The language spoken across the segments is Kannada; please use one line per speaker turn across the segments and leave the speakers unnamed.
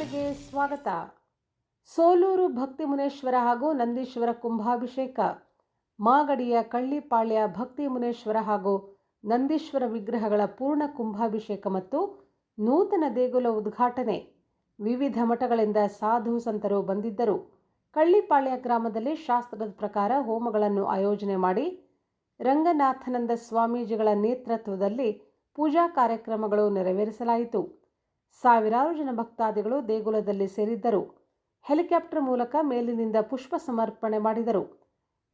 ವಾರ್ತೆಗೆ ಸ್ವಾಗತ. ಸೋಲೂರು ಭಕ್ತಿ ಮುನೇಶ್ವರ ಹಾಗೂ ನಂದೀಶ್ವರ ಕುಂಭಾಭಿಷೇಕ. ಮಾಗಡಿಯ ಕಳ್ಳಿಪಾಳ್ಯ ಭಕ್ತಿ ಮುನೇಶ್ವರ ಹಾಗೂ ನಂದೀಶ್ವರ ವಿಗ್ರಹಗಳ ಪೂರ್ಣ ಕುಂಭಾಭಿಷೇಕ ಮತ್ತು ನೂತನ ದೇಗುಲ ಉದ್ಘಾಟನೆ. ವಿವಿಧ ಮಠಗಳಿಂದ ಸಾಧು ಸಂತರು ಬಂದಿದ್ದರು. ಕಳ್ಳಿಪಾಳ್ಯ ಗ್ರಾಮದಲ್ಲಿ ಶಾಸ್ತ್ರದ ಪ್ರಕಾರ ಹೋಮಗಳನ್ನು ಆಯೋಜನೆ ಮಾಡಿ ರಂಗನಾಥನಂದ ಸ್ವಾಮೀಜಿಗಳ ನೇತೃತ್ವದಲ್ಲಿ ಪೂಜಾ ಕಾರ್ಯಕ್ರಮಗಳು ನೆರವೇರಿಸಲಾಯಿತು. ಸಾವಿರಾರು ಜನ ಭಕ್ತಾದಿಗಳು ದೇಗುಲದಲ್ಲಿ ಸೇರಿದ್ದರು. ಹೆಲಿಕಾಪ್ಟರ್ ಮೂಲಕ ಮೇಲಿನಿಂದ ಪುಷ್ಪ ಸಮರ್ಪಣೆ ಮಾಡಿದರು.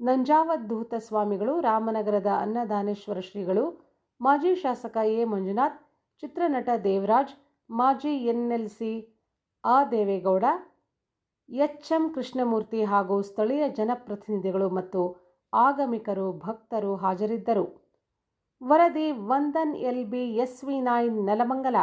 ನಂಜಾವಧೂತ ಸ್ವಾಮಿಗಳು, ರಾಮನಗರದ ಅನ್ನದಾನೇಶ್ವರ ಶ್ರೀಗಳು, ಮಾಜಿ ಶಾಸಕ ಎ. ಮಂಜುನಾಥ್, ಚಿತ್ರನಟ ದೇವರಾಜ್, ಮಾಜಿ ಎನ್ಎಲ್ಸಿ ಆ. ದೇವೇಗೌಡ, ಎಚ್ ಎಂ ಕೃಷ್ಣಮೂರ್ತಿ ಹಾಗೂ ಸ್ಥಳೀಯ ಜನಪ್ರತಿನಿಧಿಗಳು ಮತ್ತು ಆಗಮಿಕರು, ಭಕ್ತರು ಹಾಜರಿದ್ದರು. ವರದಿ Vandan L B S V ನಾಯ್ ನೆಲಮಂಗಲ.